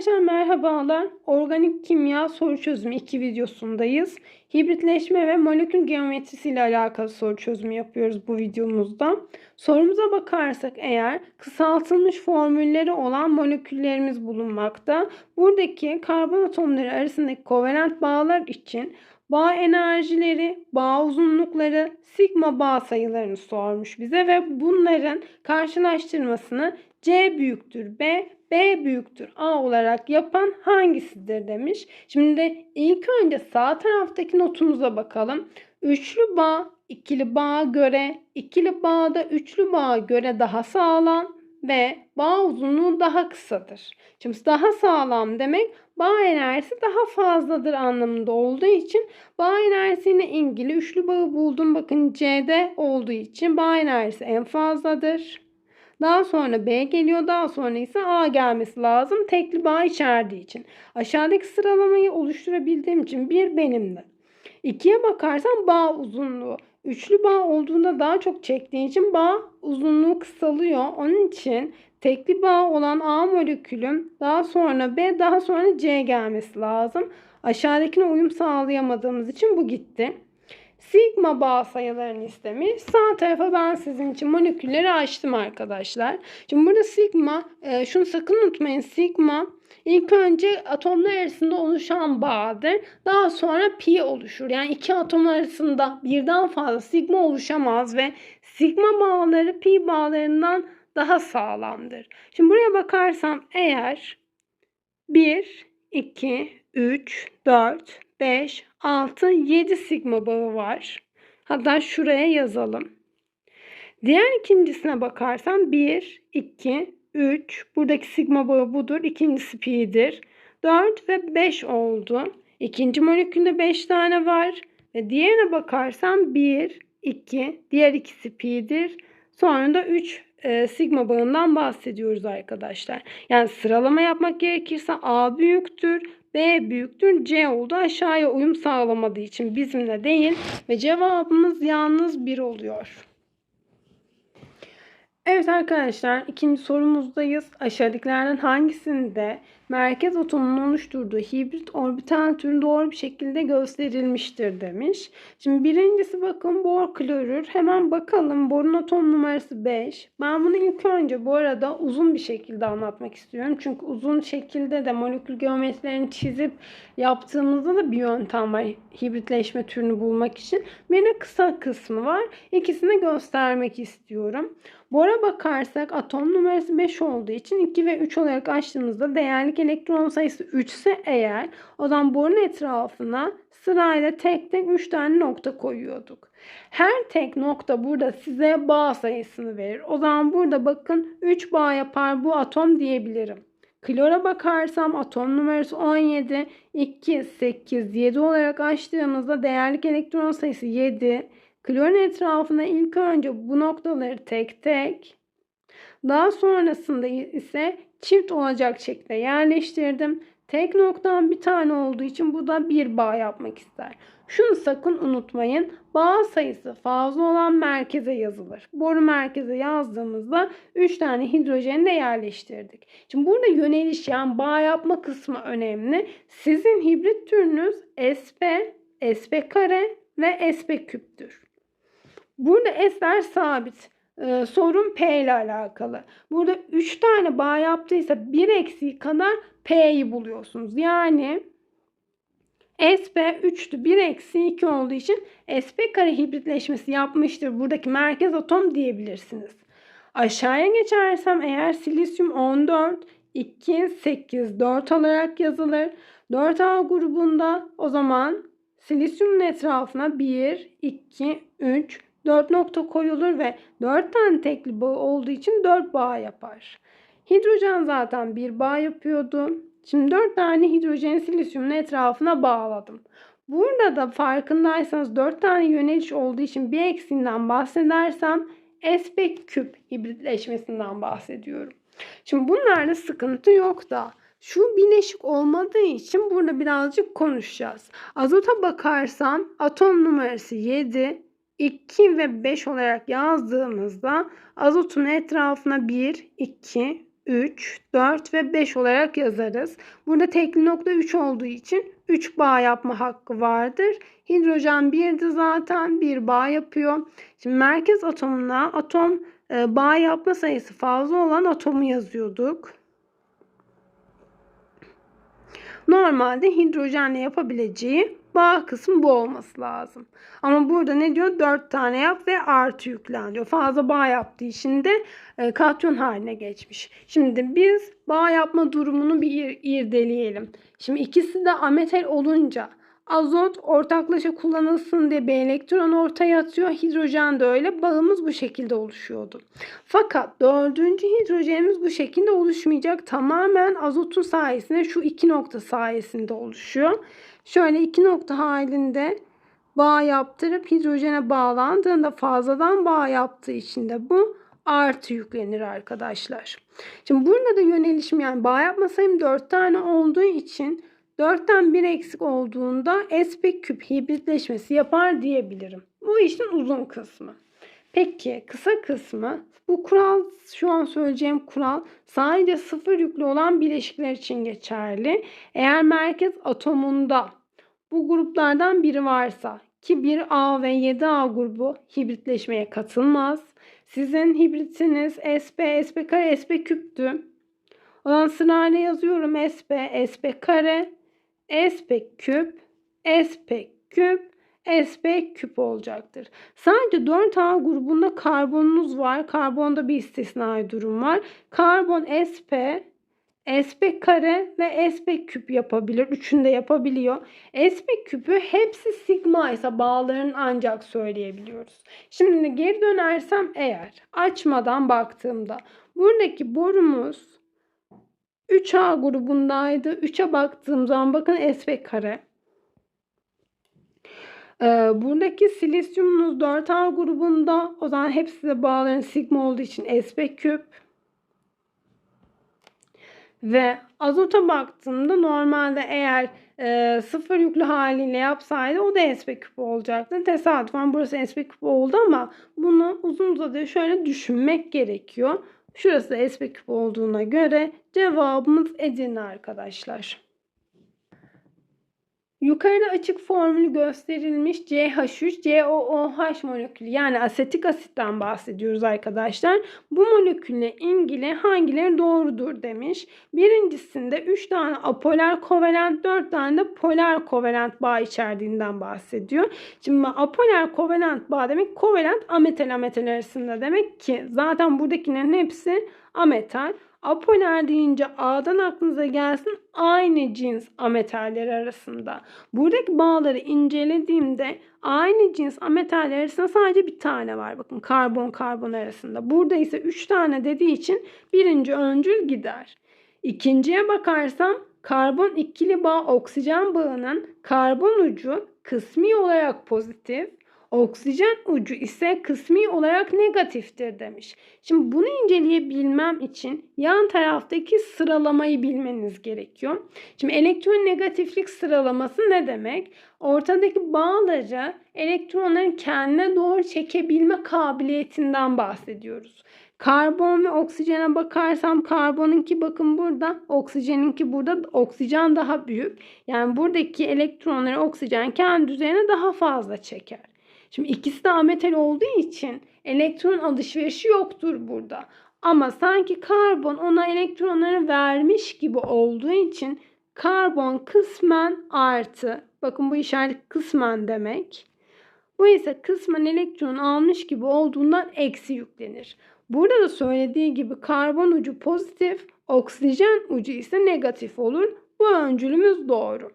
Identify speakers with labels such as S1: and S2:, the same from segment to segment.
S1: Arkadaşlar merhabalar. Organik kimya soru çözümü 2 videosundayız. Hibritleşme ve molekül geometrisi ile alakalı soru çözümü yapıyoruz bu videomuzda. Sorumuza bakarsak eğer kısaltılmış formülleri olan moleküllerimiz bulunmakta. Buradaki karbon atomları arasındaki kovalent bağlar için bağ enerjileri, bağ uzunlukları, sigma bağ sayılarını sormuş bize ve bunların karşılaştırmasını C büyüktür B, B büyüktür A olarak yapan hangisidir demiş. Şimdi ilk önce sağ taraftaki notumuza bakalım. Üçlü bağ ikili bağa göre, ikili bağda üçlü bağa göre daha sağlam ve bağ uzunluğu daha kısadır. Şimdi daha sağlam demek bağ enerjisi daha fazladır anlamında olduğu için bağ enerjisine ilgili üçlü bağı buldum. Bakın C'de olduğu için bağ enerjisi en fazladır. Daha sonra B geliyor. Daha sonra ise A gelmesi lazım. Tekli bağ içerdiği için. Aşağıdaki sıralamayı oluşturabildiğim için bir benimdi. İkiye bakarsam bağ uzunluğu. Üçlü bağ olduğunda daha çok çektiği için bağ uzunluğu kısalıyor. Onun için tekli bağ olan A molekülüm daha sonra B daha sonra C gelmesi lazım. Aşağıdakine uyum sağlayamadığımız için bu gitti. Sigma bağ sayılarını istemiş. Sağ tarafa ben sizin için molekülleri açtım arkadaşlar. Şimdi burada sigma, e, şunu sakın unutmayın. Sigma ilk önce atomlar arasında oluşan bağdır. Daha sonra pi oluşur. Yani iki atom arasında birden fazla sigma oluşamaz ve sigma bağları pi bağlarından daha sağlamdır. Şimdi buraya bakarsam eğer 1, 2, 3, 4, 5, 6, 7 sigma bağı var. Hatta şuraya yazalım. Diğer ikincisine bakarsam 1, 2, 3. Buradaki sigma bağı budur. İkincisi pi'dir. 4 ve 5 oldu. İkinci molekülde 5 tane var. Ve diğerine bakarsam 1, 2. Diğer ikisi pi'dir. Sonra da 3 e, sigma bağından bahsediyoruz arkadaşlar. Yani sıralama yapmak gerekirse A büyüktür. B büyüktür C oldu. Aşağıya uyum sağlamadığı için bizimle değil ve cevabımız yalnız 1 oluyor. Evet arkadaşlar ikinci sorumuzdayız. Aşağıdakilerden hangisinde merkez atomunun oluşturduğu hibrit orbital türü doğru bir şekilde gösterilmiştir demiş. Şimdi birincisi bakın bor klorür. Hemen bakalım borun atom numarası 5. Ben bunu ilk önce bu arada uzun bir şekilde anlatmak istiyorum. Çünkü uzun şekilde de molekül geometrilerini çizip yaptığımızda da bir yöntem var hibritleşme türünü bulmak için. Bir de kısa kısmı var. İkisini göstermek istiyorum. Bora bakarsak atom numarası 5 olduğu için 2 ve 3 olarak açtığımızda değerlik elektron sayısı 3 ise eğer o zaman borun etrafına sırayla tek tek 3 tane nokta koyuyorduk. Her tek nokta burada size bağ sayısını verir. O zaman burada bakın 3 bağ yapar bu atom diyebilirim. Klora bakarsam atom numarası 17, 2, 8, 7 olarak açtığımızda değerlik elektron sayısı 7. Klorun etrafına ilk önce bu noktaları tek tek daha sonrasında ise çift olacak şekilde yerleştirdim. Tek noktam bir tane olduğu için bu da bir bağ yapmak ister. Şunu sakın unutmayın. Bağ sayısı fazla olan merkeze yazılır. Boru merkeze yazdığımızda 3 tane hidrojeni de yerleştirdik. Şimdi burada yöneliş yani bağ yapma kısmı önemli. Sizin hibrit türünüz SP, SP kare ve SP küptür. Burada S'ler sabit. Ee, sorun P ile alakalı. Burada 3 tane bağ yaptıysa 1 eksiği kadar P'yi buluyorsunuz. Yani SP 3'tü. 1 eksi 2 olduğu için SP kare hibritleşmesi yapmıştır. Buradaki merkez atom diyebilirsiniz. Aşağıya geçersem eğer silisyum 14, 2, 8, 4 olarak yazılır. 4A grubunda o zaman silisyumun etrafına 1, 2, 3, 4 nokta koyulur ve 4 tane tekli bağ olduğu için 4 bağ yapar. Hidrojen zaten bir bağ yapıyordu. Şimdi 4 tane hidrojen silisyumun etrafına bağladım. Burada da farkındaysanız 4 tane yöneliş olduğu için bir eksiğinden bahsedersem sp küp hibritleşmesinden bahsediyorum. Şimdi bunlarda sıkıntı yok da şu bileşik olmadığı için burada birazcık konuşacağız. Azota bakarsam atom numarası 7, 2 ve 5 olarak yazdığımızda azotun etrafına 1, 2, 3, 4 ve 5 olarak yazarız. Burada tekli nokta 3 olduğu için 3 bağ yapma hakkı vardır. Hidrojen 1'di zaten 1 bağ yapıyor. Şimdi merkez atomuna atom e, bağ yapma sayısı fazla olan atomu yazıyorduk. Normalde hidrojenle yapabileceği bağ kısmı bu olması lazım. Ama burada ne diyor? 4 tane yap ve artı yüklen diyor. Fazla bağ yaptığı için de e, katyon haline geçmiş. Şimdi biz bağ yapma durumunu bir irdeleyelim. Şimdi ikisi de ametal olunca Azot ortaklaşa kullanılsın diye bir elektron ortaya atıyor. Hidrojen de öyle. Bağımız bu şekilde oluşuyordu. Fakat dördüncü hidrojenimiz bu şekilde oluşmayacak. Tamamen azotun sayesinde şu iki nokta sayesinde oluşuyor. Şöyle iki nokta halinde bağ yaptırıp hidrojene bağlandığında fazladan bağ yaptığı için de bu artı yüklenir arkadaşlar. Şimdi burada da yönelişim yani bağ yapma sayım 4 tane olduğu için 4'ten 1 eksik olduğunda S küp hibritleşmesi yapar diyebilirim. Bu işin uzun kısmı. Peki kısa kısmı bu kural şu an söyleyeceğim kural sadece sıfır yüklü olan bileşikler için geçerli. Eğer merkez atomunda bu gruplardan biri varsa ki 1A ve 7A grubu hibritleşmeye katılmaz. Sizin hibritiniz SP, SP kare, SP küptü. O zaman sırayla yazıyorum SP, SP kare, SP küp, SP küp, SP küp olacaktır. Sadece 4A grubunda karbonunuz var. Karbonda bir istisnai durum var. Karbon SP, SP kare ve SP küp yapabilir. Üçünü de yapabiliyor. SP küpü hepsi sigma ise bağların ancak söyleyebiliyoruz. Şimdi geri dönersem eğer açmadan baktığımda buradaki borumuz 3A grubundaydı. 3'e baktığım zaman bakın S kare. Ee, buradaki silisyumunuz 4A grubunda. O zaman hepsi de bağların sigma olduğu için S küp. Ve azota baktığımda normalde eğer e, sıfır yüklü haliyle yapsaydı o da SP küp olacaktı. Tesadüfen burası SP küp oldu ama bunu uzun uzadıya şöyle düşünmek gerekiyor. Şurası da S küp olduğuna göre cevabımız Edirne arkadaşlar. Yukarıda açık formülü gösterilmiş CH3 COOH molekülü yani asetik asitten bahsediyoruz arkadaşlar. Bu molekülle ilgili hangileri doğrudur demiş. Birincisinde 3 tane apolar kovalent 4 tane de polar kovalent bağ içerdiğinden bahsediyor. Şimdi apolar kovalent bağ demek kovalent ametal ametal arasında demek ki zaten buradakilerin hepsi ametal. Apoler deyince A'dan aklınıza gelsin aynı cins ametaller arasında. Buradaki bağları incelediğimde aynı cins ametaller arasında sadece bir tane var. Bakın karbon karbon arasında. Burada ise 3 tane dediği için birinci öncül gider. İkinciye bakarsam karbon ikili bağ oksijen bağının karbon ucu kısmi olarak pozitif, Oksijen ucu ise kısmi olarak negatiftir demiş. Şimdi bunu inceleyebilmem için yan taraftaki sıralamayı bilmeniz gerekiyor. Şimdi elektron negatiflik sıralaması ne demek? Ortadaki bağları elektronların kendine doğru çekebilme kabiliyetinden bahsediyoruz. Karbon ve oksijene bakarsam karbonunki bakın burada, oksijeninki burada. Oksijen daha büyük. Yani buradaki elektronları oksijen kendi üzerine daha fazla çeker. Şimdi ikisi de ametal olduğu için elektron alışverişi yoktur burada. Ama sanki karbon ona elektronları vermiş gibi olduğu için karbon kısmen artı. Bakın bu işaret kısmen demek. Bu ise kısmen elektron almış gibi olduğundan eksi yüklenir. Burada da söylediği gibi karbon ucu pozitif, oksijen ucu ise negatif olur. Bu öncülümüz doğru.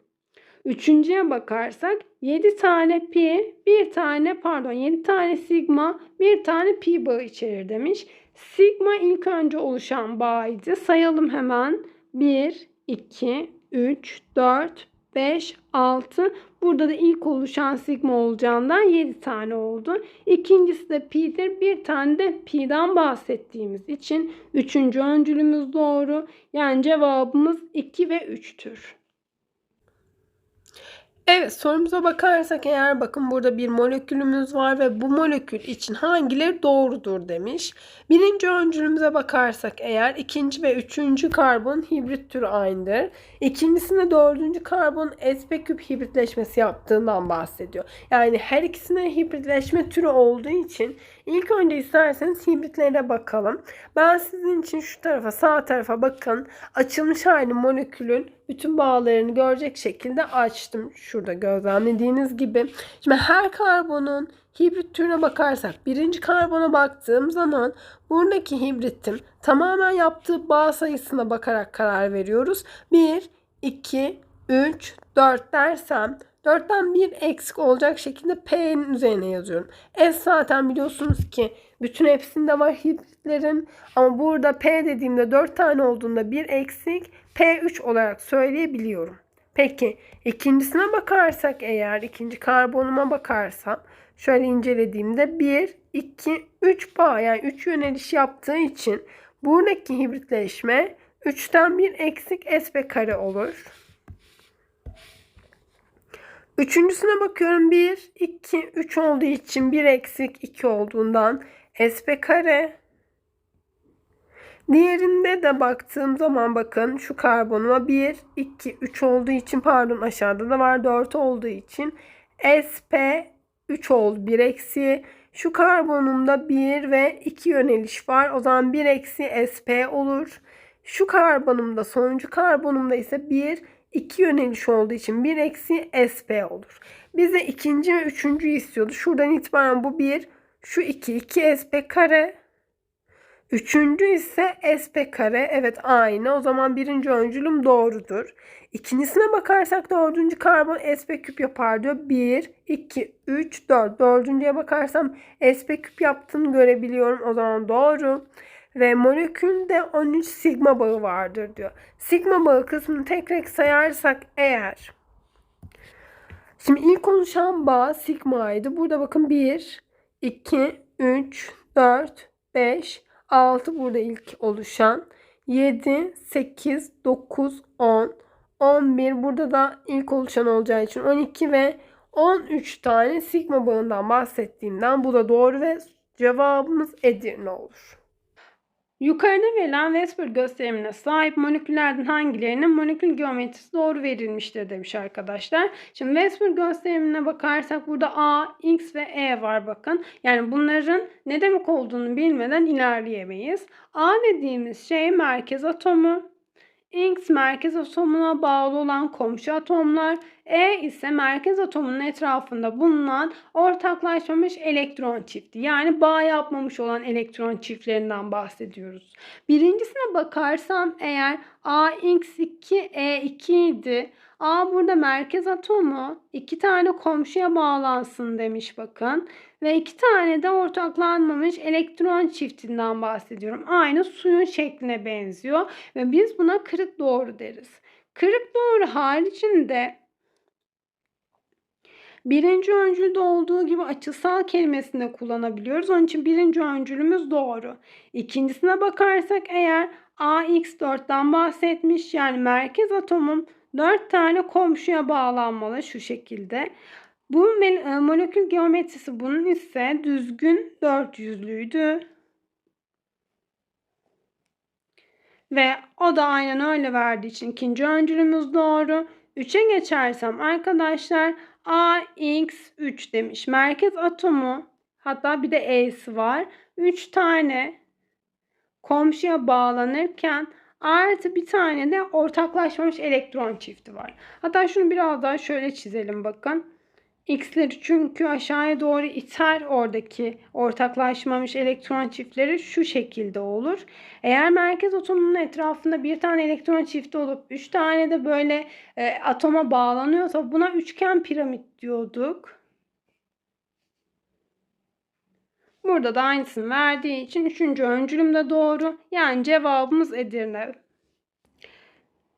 S1: Üçüncüye bakarsak 7 tane pi, bir tane pardon 7 tane sigma, bir tane pi bağı içerir demiş. Sigma ilk önce oluşan bağıydı. Sayalım hemen. 1, 2, 3, 4, 5, 6. Burada da ilk oluşan sigma olacağından 7 tane oldu. İkincisi de pi'dir. Bir tane de pi'den bahsettiğimiz için üçüncü öncülümüz doğru. Yani cevabımız 2 ve 3'tür. Evet sorumuza bakarsak eğer bakın burada bir molekülümüz var ve bu molekül için hangileri doğrudur demiş. Birinci öncülümüze bakarsak eğer ikinci ve üçüncü karbon hibrit türü aynıdır. İkincisinde dördüncü karbon sp küp hibritleşmesi yaptığından bahsediyor. Yani her ikisine hibritleşme türü olduğu için ilk önce isterseniz hibritlere bakalım. Ben sizin için şu tarafa sağ tarafa bakın açılmış hali molekülün bütün bağlarını görecek şekilde açtım. Şurada gözlemlediğiniz gibi. Şimdi her karbonun hibrit türüne bakarsak birinci karbona baktığım zaman buradaki hibritin tamamen yaptığı bağ sayısına bakarak karar veriyoruz. 1, 2, 3, 4 dersem 4'ten 1 eksik olacak şekilde P'nin üzerine yazıyorum. S zaten biliyorsunuz ki bütün hepsinde var hibritlerin. Ama burada P dediğimde 4 tane olduğunda 1 eksik P3 olarak söyleyebiliyorum. Peki ikincisine bakarsak eğer ikinci karbonuma bakarsam şöyle incelediğimde 1, 2, 3 bağ yani 3 yöneliş yaptığı için buradaki hibritleşme 3'ten 1 eksik sp kare olur. Üçüncüsüne bakıyorum 1, 2, 3 olduğu için 1 eksik 2 olduğundan sp kare. Diğerinde de baktığım zaman bakın şu karbonuma 1, 2, 3 olduğu için pardon aşağıda da var 4 olduğu için sp 3 oldu 1 eksi. Şu karbonumda 1 ve 2 yöneliş var. O zaman 1 eksi sp olur. Şu karbonumda sonuncu karbonumda ise 1 2 yöneliş olduğu için 1 eksi sp olur. Bize ikinci ve üçüncü istiyordu. Şuradan itibaren bu 1, şu 2, 2 sp kare. Üçüncü ise sp kare. Evet aynı. O zaman birinci öncülüm doğrudur. İkincisine bakarsak dördüncü karbon sp küp yapar diyor. 1, 2, 3, 4. Dördüncüye bakarsam sp küp yaptığını görebiliyorum. O zaman doğru. Ve molekülde 13 sigma bağı vardır diyor. Sigma bağı kısmını tek tek sayarsak eğer Şimdi ilk oluşan bağ sigmaydı. Burada bakın 1, 2, 3, 4, 5, 6 burada ilk oluşan. 7, 8, 9, 10, 11 burada da ilk oluşan olacağı için 12 ve 13 tane sigma bağından bahsettiğimden bu da doğru ve cevabımız Edirne olur. Yukarıda verilen Vesper gösterimine sahip moleküllerden hangilerinin molekül geometrisi doğru verilmiştir demiş arkadaşlar. Şimdi Vesper gösterimine bakarsak burada A, X ve E var bakın. Yani bunların ne demek olduğunu bilmeden ilerleyemeyiz. A dediğimiz şey merkez atomu. X merkez atomuna bağlı olan komşu atomlar, E ise merkez atomunun etrafında bulunan ortaklaşmamış elektron çifti. Yani bağ yapmamış olan elektron çiftlerinden bahsediyoruz. Birincisine bakarsam eğer AX2 E2 idi. A burada merkez atomu iki tane komşuya bağlansın demiş bakın. Ve iki tane de ortaklanmamış elektron çiftinden bahsediyorum. Aynı suyun şekline benziyor. Ve biz buna kırık doğru deriz. Kırık doğru haricinde birinci öncülde olduğu gibi açısal kelimesini kullanabiliyoruz. Onun için birinci öncülümüz doğru. İkincisine bakarsak eğer AX4'ten bahsetmiş. Yani merkez atomum 4 tane komşuya bağlanmalı şu şekilde. Bu e, molekül geometrisi bunun ise düzgün 400'lüydü. Ve o da aynen öyle verdiği için ikinci öncülümüz doğru. 3'e geçersem arkadaşlar AX3 demiş. Merkez atomu hatta bir de E'si var. 3 tane komşuya bağlanırken artı bir tane de ortaklaşmamış elektron çifti var. Hatta şunu biraz daha şöyle çizelim bakın. X'leri çünkü aşağıya doğru iter oradaki ortaklaşmamış elektron çiftleri şu şekilde olur. Eğer merkez atomunun etrafında bir tane elektron çifti olup üç tane de böyle e, atoma bağlanıyorsa buna üçgen piramit diyorduk. Burada da aynısını verdiği için üçüncü öncülüm de doğru. Yani cevabımız Edirne.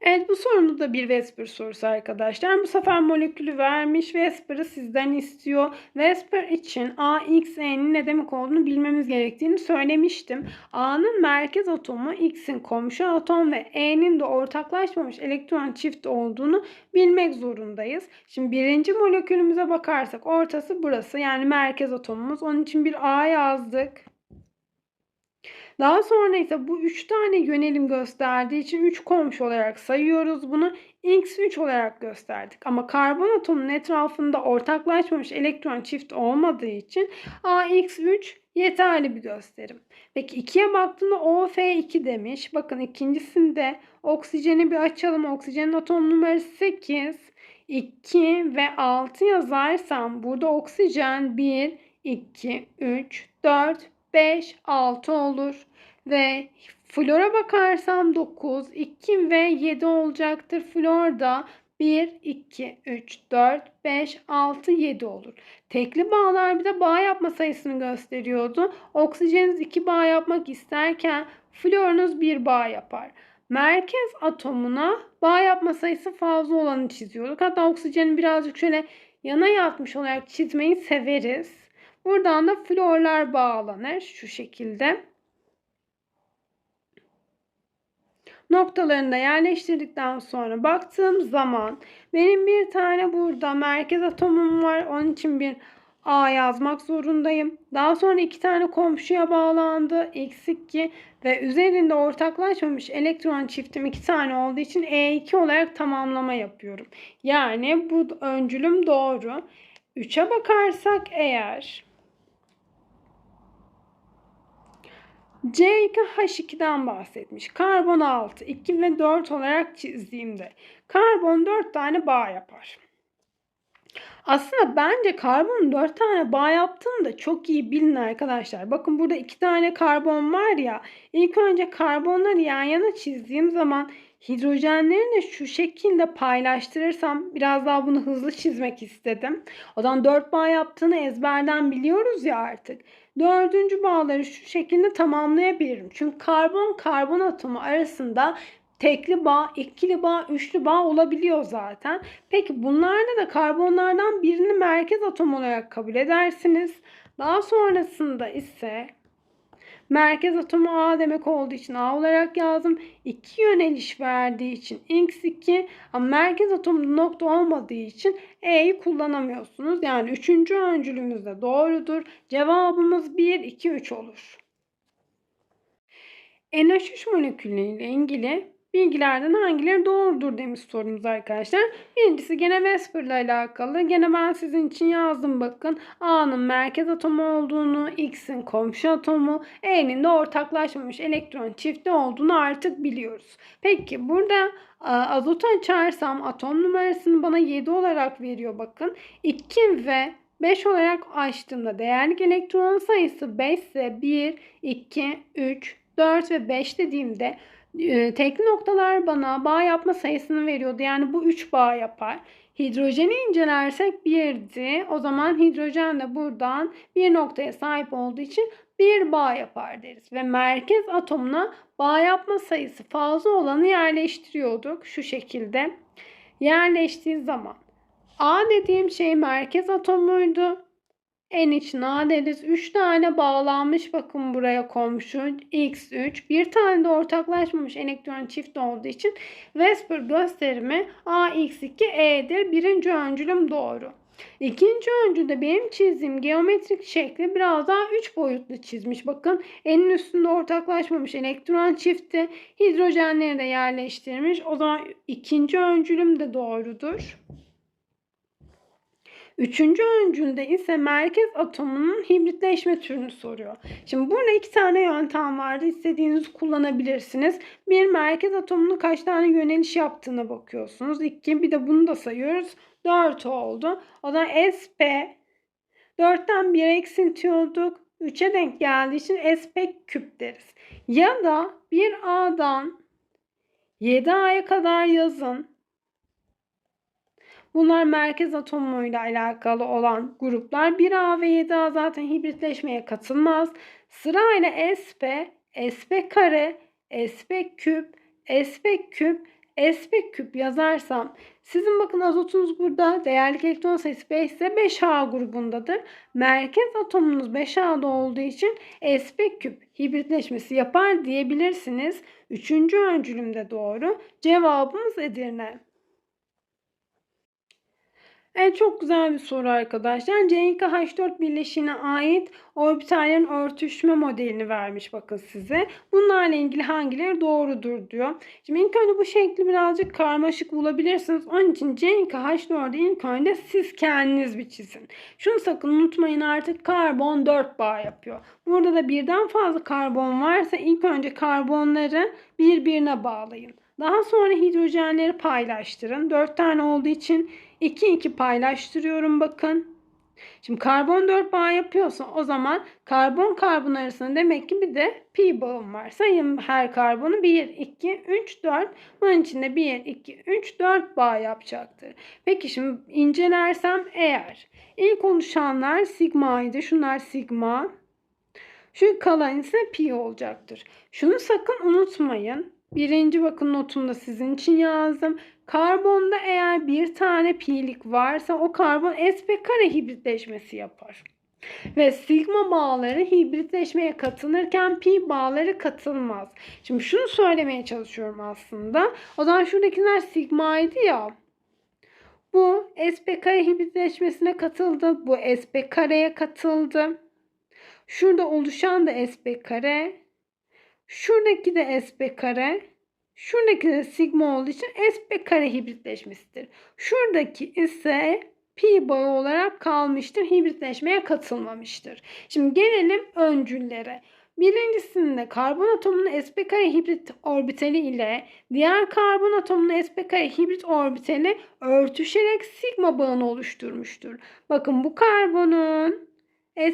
S1: Evet bu sorumuz da bir Vesper sorusu arkadaşlar. Bu sefer molekülü vermiş. Vesper'ı sizden istiyor. Vesper için AXE'nin ne demek olduğunu bilmemiz gerektiğini söylemiştim. A'nın merkez atomu X'in komşu atom ve E'nin de ortaklaşmamış elektron çift olduğunu bilmek zorundayız. Şimdi birinci molekülümüze bakarsak ortası burası. Yani merkez atomumuz. Onun için bir A yazdık. Daha sonra ise bu 3 tane yönelim gösterdiği için 3 komşu olarak sayıyoruz. Bunu X3 olarak gösterdik. Ama karbon atomunun etrafında ortaklaşmamış elektron çift olmadığı için AX3 yeterli bir gösterim. Peki 2'ye baktığında OF2 demiş. Bakın ikincisinde oksijeni bir açalım. Oksijenin atom numarası 8. 2 ve 6 yazarsam burada oksijen 1, 2, 3, 4, 5, 6 olur. Ve flora bakarsam 9, 2 ve 7 olacaktır. Florda 1, 2, 3, 4, 5, 6, 7 olur. Tekli bağlar bir de bağ yapma sayısını gösteriyordu. Oksijeniz 2 bağ yapmak isterken florunuz 1 bağ yapar. Merkez atomuna bağ yapma sayısı fazla olanı çiziyorduk. Hatta oksijeni birazcık şöyle yana yatmış olarak çizmeyi severiz. Buradan da florlar bağlanır şu şekilde. noktalarını da yerleştirdikten sonra baktığım zaman benim bir tane burada merkez atomum var. Onun için bir A yazmak zorundayım. Daha sonra iki tane komşuya bağlandı. X2 ve üzerinde ortaklaşmamış elektron çiftim iki tane olduğu için E2 olarak tamamlama yapıyorum. Yani bu öncülüm doğru. 3'e bakarsak eğer C2H2'den bahsetmiş. Karbon 6, 2 ve 4 olarak çizdiğimde karbon 4 tane bağ yapar. Aslında bence karbon 4 tane bağ yaptığını çok iyi bilin arkadaşlar. Bakın burada 2 tane karbon var ya. İlk önce karbonları yan yana çizdiğim zaman hidrojenlerini şu şekilde paylaştırırsam biraz daha bunu hızlı çizmek istedim. Odan 4 bağ yaptığını ezberden biliyoruz ya artık. Dördüncü bağları şu şekilde tamamlayabilirim. Çünkü karbon karbon atomu arasında tekli bağ, ikili bağ, üçlü bağ olabiliyor zaten. Peki bunlarda da karbonlardan birini merkez atom olarak kabul edersiniz. Daha sonrasında ise Merkez atomu A demek olduğu için A olarak yazdım. İki yöneliş verdiği için X2 ama merkez atomu nokta olmadığı için E'yi kullanamıyorsunuz. Yani üçüncü öncülümüz de doğrudur. Cevabımız 1, 2, 3 olur. NH3 molekülüyle ilgili bilgilerden hangileri doğrudur demiş sorumuz arkadaşlar. Birincisi gene Vesper ile alakalı. Gene ben sizin için yazdım bakın. A'nın merkez atomu olduğunu, X'in komşu atomu, E'nin de ortaklaşmamış elektron çifti olduğunu artık biliyoruz. Peki burada azotu açarsam atom numarasını bana 7 olarak veriyor bakın. 2 ve 5 olarak açtığımda değerlik elektron sayısı 5 ise 1, 2, 3, 4 ve 5 dediğimde e, tekli noktalar bana bağ yapma sayısını veriyordu. Yani bu 3 bağ yapar. Hidrojeni incelersek 1'di. O zaman hidrojen de buradan bir noktaya sahip olduğu için bir bağ yapar deriz. Ve merkez atomuna bağ yapma sayısı fazla olanı yerleştiriyorduk şu şekilde. Yerleştiği zaman A dediğim şey merkez atomuydu. En için A deriz. 3 tane bağlanmış bakın buraya komşu X3. Bir tane de ortaklaşmamış elektron çift olduğu için Vesper gösterimi AX2E'dir. Birinci öncülüm doğru. İkinci öncülde benim çizdiğim geometrik şekli biraz daha 3 boyutlu çizmiş. Bakın elin üstünde ortaklaşmamış elektron çifti. Hidrojenleri de yerleştirmiş. O zaman ikinci öncülüm de doğrudur. Üçüncü öncülde ise merkez atomunun hibritleşme türünü soruyor. Şimdi burada iki tane yöntem vardı. İstediğinizi kullanabilirsiniz. Bir merkez atomunun kaç tane yöneliş yaptığına bakıyorsunuz. İki bir de bunu da sayıyoruz. Dört oldu. O da SP 4'ten 1'e eksiltiyorduk. 3'e denk geldiği için SP küp deriz. Ya da bir A'dan 7A'ya kadar yazın. Bunlar merkez atomuyla alakalı olan gruplar. 1A ve 7A zaten hibritleşmeye katılmaz. Sırayla SP, SP kare, SP küp, SP küp, S küp yazarsam sizin bakın azotunuz burada değerli elektron sayısı 5 ise 5A grubundadır. Merkez atomunuz 5A'da olduğu için S küp hibritleşmesi yapar diyebilirsiniz. Üçüncü öncülümde doğru. Cevabımız Edirne. Evet çok güzel bir soru arkadaşlar. C2H4 bileşiğine ait orbitallerin örtüşme modelini vermiş bakın size. Bunlarla ilgili hangileri doğrudur diyor. Şimdi ilk önce bu şekli birazcık karmaşık bulabilirsiniz. Onun için C2H4'ü ilk önce siz kendiniz bir çizin. Şunu sakın unutmayın artık karbon 4 bağ yapıyor. Burada da birden fazla karbon varsa ilk önce karbonları birbirine bağlayın. Daha sonra hidrojenleri paylaştırın. 4 tane olduğu için 2 2 paylaştırıyorum bakın. Şimdi karbon 4 bağ yapıyorsa o zaman karbon karbon arasında demek ki bir de pi bağım var. Sayın her karbonu 1, 2, 3, 4. Bunun içinde 1, 2, 3, 4 bağ yapacaktır. Peki şimdi incelersem eğer ilk oluşanlar sigmaydı. Şunlar sigma. Şu kalan ise pi olacaktır. Şunu sakın unutmayın. Birinci bakın notumda sizin için yazdım. Karbonda eğer bir tane pi'lik varsa o karbon sp kare hibritleşmesi yapar. Ve sigma bağları hibritleşmeye katılırken pi bağları katılmaz. Şimdi şunu söylemeye çalışıyorum aslında. O zaman şuradakiler sigmaydı ya. Bu sp kare hibritleşmesine katıldı. Bu sp kareye katıldı. Şurada oluşan da sp kare. Şuradaki de sp kare. Şuradaki de sigma olduğu için sp kare hibritleşmesidir. Şuradaki ise pi bağı olarak kalmıştır. Hibritleşmeye katılmamıştır. Şimdi gelelim öncüllere. Birincisinde karbon atomunun sp kare hibrit orbitali ile diğer karbon atomunun sp kare hibrit orbitali örtüşerek sigma bağını oluşturmuştur. Bakın bu karbonun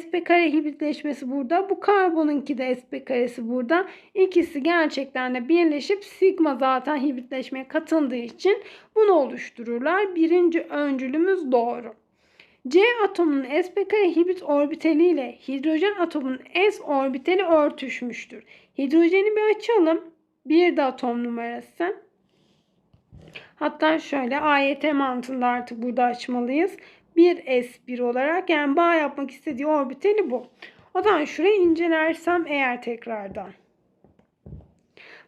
S1: sp kare hibritleşmesi burada. Bu karbonunki de sp karesi burada. İkisi gerçekten de birleşip sigma zaten hibritleşmeye katıldığı için bunu oluştururlar. Birinci öncülümüz doğru. C atomunun sp kare hibrit orbitali ile hidrojen atomunun s orbitali örtüşmüştür. Hidrojeni bir açalım. Bir de atom numarası. Hatta şöyle AYT mantığında artık burada açmalıyız. 1s1 olarak yani bağ yapmak istediği orbitali bu. O zaman şurayı incelersem eğer tekrardan.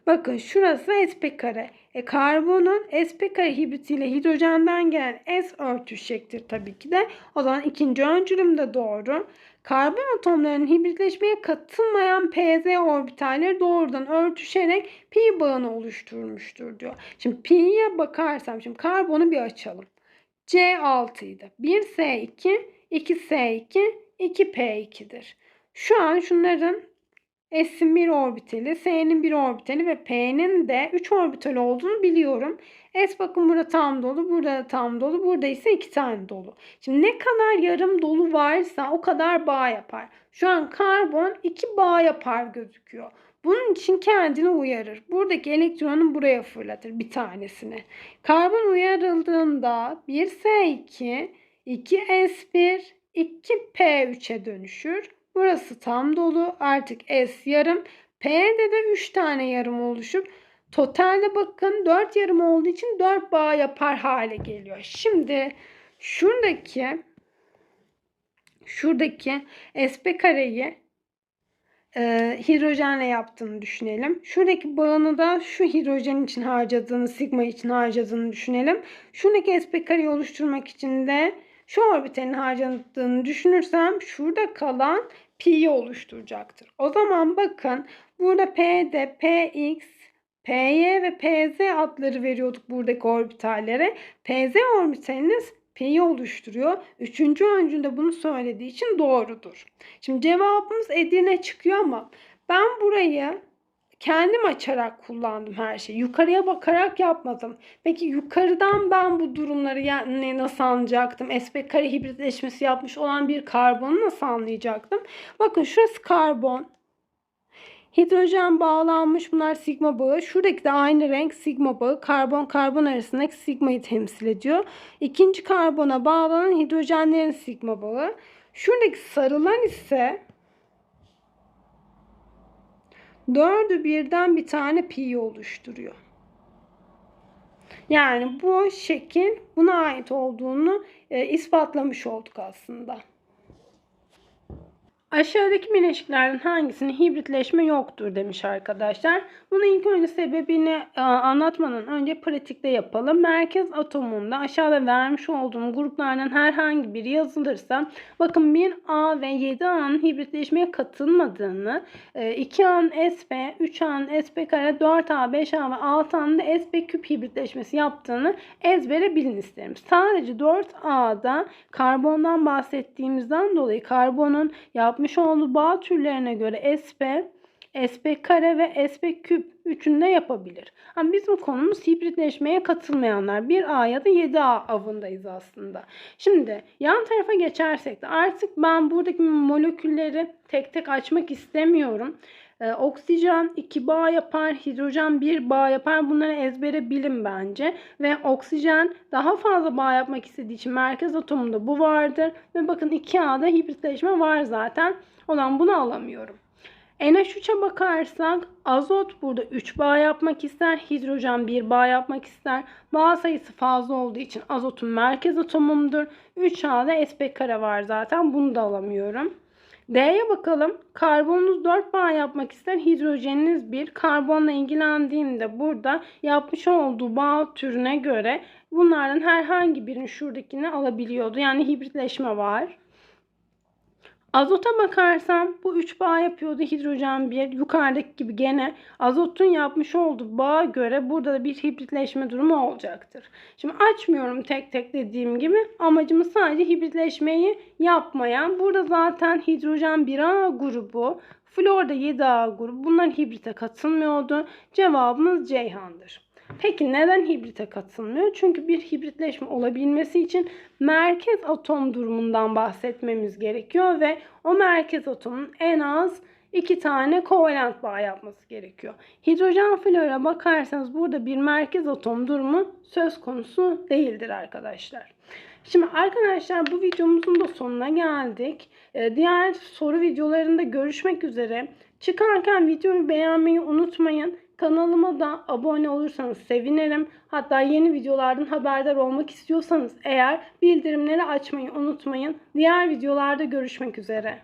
S1: Bakın şurası sp kare. E, karbonun sp kare hibritiyle hidrojenden gelen s örtüşecektir tabii ki de. O zaman ikinci öncülüm de doğru. Karbon atomlarının hibritleşmeye katılmayan pz orbitalleri doğrudan örtüşerek pi bağını oluşturmuştur diyor. Şimdi pi'ye bakarsam şimdi karbonu bir açalım. C6 idi. 1S2, 2S2, 2P2'dir. Şu an şunların S'in bir orbitali, S'nin bir orbitali ve P'nin de 3 orbitali olduğunu biliyorum. S bakın burada tam dolu, burada da tam dolu, burada ise 2 tane dolu. Şimdi ne kadar yarım dolu varsa o kadar bağ yapar. Şu an karbon 2 bağ yapar gözüküyor. Bunun için kendini uyarır. Buradaki elektronu buraya fırlatır bir tanesini. Karbon uyarıldığında 1S2, 2S1, 2P3'e dönüşür. Burası tam dolu. Artık S yarım. P'de de 3 tane yarım oluşup totalde bakın 4 yarım olduğu için 4 bağ yapar hale geliyor. Şimdi şuradaki şuradaki sp kareyi e, hidrojenle yaptığını düşünelim. Şuradaki bağını da şu hidrojen için harcadığını, sigma için harcadığını düşünelim. Şuradaki sp kareyi oluşturmak için de şu orbitalin harcadığını düşünürsem şurada kalan pi'yi oluşturacaktır. O zaman bakın burada P'de Px, Py ve Pz adları veriyorduk buradaki orbitallere. Pz orbitaliniz P'yi oluşturuyor. Üçüncü öncünde bunu söylediği için doğrudur. Şimdi cevabımız Edirne çıkıyor ama ben burayı kendim açarak kullandım her şeyi. Yukarıya bakarak yapmadım. Peki yukarıdan ben bu durumları yani nasıl anlayacaktım? sp kare hibritleşmesi yapmış olan bir karbonu nasıl anlayacaktım? Bakın şurası karbon. Hidrojen bağlanmış. Bunlar sigma bağı. Şuradaki de aynı renk sigma bağı. Karbon karbon arasındaki sigmayı temsil ediyor. İkinci karbona bağlanan hidrojenlerin sigma bağı. Şuradaki sarılan ise dördü birden bir tane pi oluşturuyor. Yani bu şekil buna ait olduğunu e, ispatlamış olduk aslında. Aşağıdaki bileşiklerden hangisinin hibritleşme yoktur demiş arkadaşlar. Bunu ilk önce sebebini e, anlatmadan önce pratikte yapalım. Merkez atomunda aşağıda vermiş olduğum gruplardan herhangi biri yazılırsa bakın 1A ve 7A'nın hibritleşmeye katılmadığını, 2A'nın SP, 3A'nın SP kare, 4A, 5A ve 6A'nın da SP küp hibritleşmesi yaptığını ezbere bilin isterim. Sadece 4A'da karbondan bahsettiğimizden dolayı karbonun yapmış olduğu bağ türlerine göre SP, SP kare ve SP küp üçünü de yapabilir. Ama bizim konumuz hibritleşmeye katılmayanlar. 1A ya da 7A avındayız aslında. Şimdi yan tarafa geçersek de artık ben buradaki molekülleri tek tek açmak istemiyorum. Ee, oksijen 2 bağ yapar, hidrojen 1 bağ yapar. Bunları ezbere bilin bence. Ve oksijen daha fazla bağ yapmak istediği için merkez atomunda bu vardır. Ve bakın 2A'da hibritleşme var zaten. O zaman bunu alamıyorum. NH3'e bakarsak azot burada 3 bağ yapmak ister. Hidrojen 1 bağ yapmak ister. Bağ sayısı fazla olduğu için azotun merkez atomumdur. 3A'da sp kare var zaten. Bunu da alamıyorum. D'ye bakalım. Karbonunuz 4 bağ yapmak ister. Hidrojeniniz 1. Karbonla ilgilendiğimde burada yapmış olduğu bağ türüne göre bunlardan herhangi birini şuradakini alabiliyordu. Yani hibritleşme var. Azota bakarsam bu 3 bağ yapıyordu. Hidrojen 1 yukarıdaki gibi gene azotun yapmış olduğu bağa göre burada da bir hibritleşme durumu olacaktır. Şimdi açmıyorum tek tek dediğim gibi. Amacımız sadece hibritleşmeyi yapmayan. Burada zaten hidrojen 1A grubu, florda 7A grubu bunlar hibrite katılmıyordu. Cevabımız Ceyhan'dır. Peki neden hibrite katılmıyor? Çünkü bir hibritleşme olabilmesi için merkez atom durumundan bahsetmemiz gerekiyor ve o merkez atomun en az iki tane kovalent bağ yapması gerekiyor. Hidrojen flora bakarsanız burada bir merkez atom durumu söz konusu değildir arkadaşlar. Şimdi arkadaşlar bu videomuzun da sonuna geldik. Ee, diğer soru videolarında görüşmek üzere. Çıkarken videoyu beğenmeyi unutmayın. Kanalıma da abone olursanız sevinirim. Hatta yeni videolardan haberdar olmak istiyorsanız eğer bildirimleri açmayı unutmayın. Diğer videolarda görüşmek üzere.